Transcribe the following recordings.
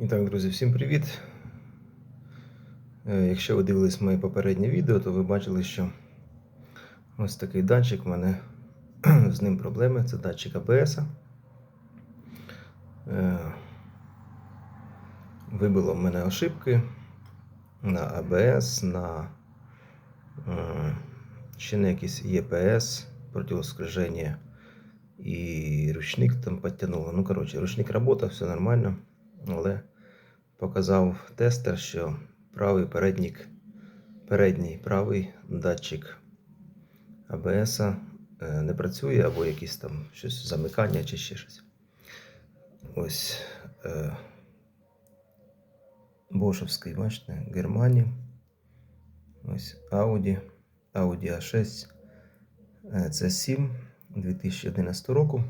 І так, друзі, всім привіт. Е, Якщо ви дивились моє попереднє відео, то ви бачили, що ось такий датчик в мене з ним проблеми. Це датчик АБС. Е, Вибило в мене ошибки на АБС, на е, ще на якийсь ЄПС, противоскриження і ручник там підтягнуло. Ну, коротше, ручник працював, все нормально. Але показав тестер, що правий переднік, передній правий датчик АБС не працює, або якісь там щось замикання чи ще щось. Ось е, Бошевський, бачите, Германії. Ось Audi, Audi A6 c 7 2011 року.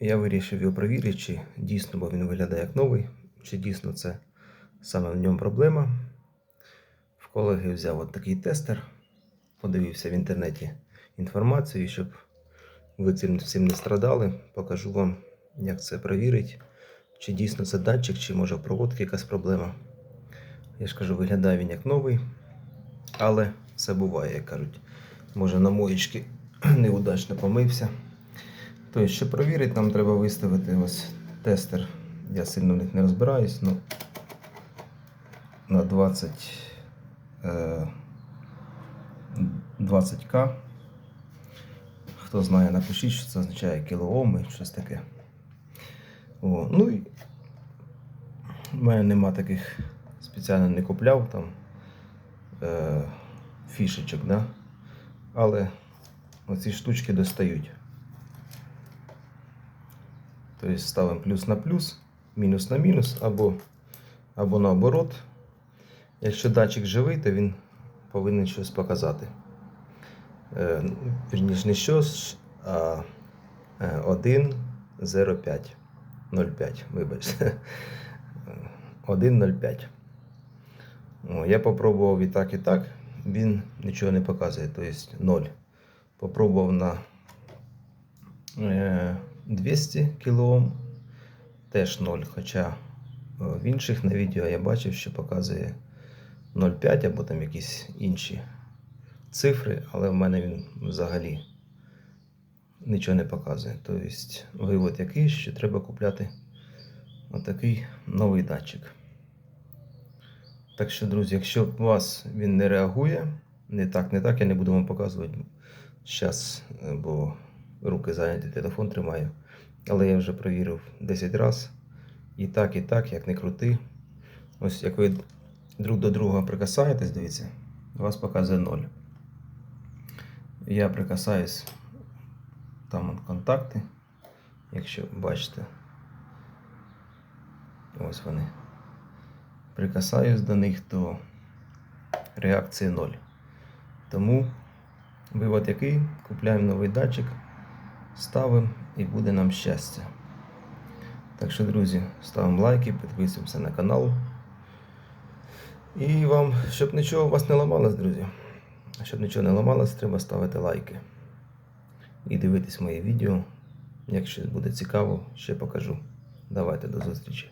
Я вирішив його перевірити, чи дійсно, бо він виглядає як новий, чи дійсно це саме в ньому проблема. В колеги взяв от такий тестер, подивився в інтернеті інформацію, щоб ви цим всім не страдали. Покажу вам, як це перевірити, чи дійсно це датчик, чи може в проводці якась проблема. Я ж кажу, виглядає він як новий, але все буває, як кажуть. Може на моєчки неудачно помився. Тобто, щоб перевірити, нам треба виставити ось тестер. Я сильно в них не розбираюсь, ну на 20 е, 20к. Хто знає, напишіть, що це означає кілооми, щось таке. О, ну і в мене нема таких спеціально не купляв там е, фішечок, да? але оці штучки достають. Тобто ставимо плюс на плюс, мінус на мінус, або, або наоборот. Якщо датчик живий, то він повинен щось показати. Е, вірніше не щось, а 1,05. 0,5, вибачте. 1,05. О, Я попробував і так, і так. Він нічого не показує, тобто 0. Попробував на е, 200 кОм, теж 0. Хоча е, в інших на відео я бачив, що показує 0,5 або там якісь інші цифри, але в мене він взагалі нічого не показує. Тобто вивод який, що треба купляти отакий новий датчик. Так що, друзі, якщо у вас він не реагує, не так, не так, я не буду вам показувати зараз, бо руки зайняті, телефон тримаю. Але я вже провірив 10 разів. І так, і так, як не крути. Ось як ви друг до друга прикасаєтесь, дивіться, у вас показує 0. Я прикасаюсь там контакти, якщо бачите. Ось вони. Прикасаюсь до них, то реакції 0. Тому вивод який, купляємо новий датчик, ставимо і буде нам щастя. Так що, друзі, ставимо лайки, підписуємося на канал. І вам, щоб нічого у вас не ламалось, друзі. Щоб нічого не ламалось, треба ставити лайки. І дивитись мої відео. Якщо буде цікаво, ще покажу. Давайте до зустрічі.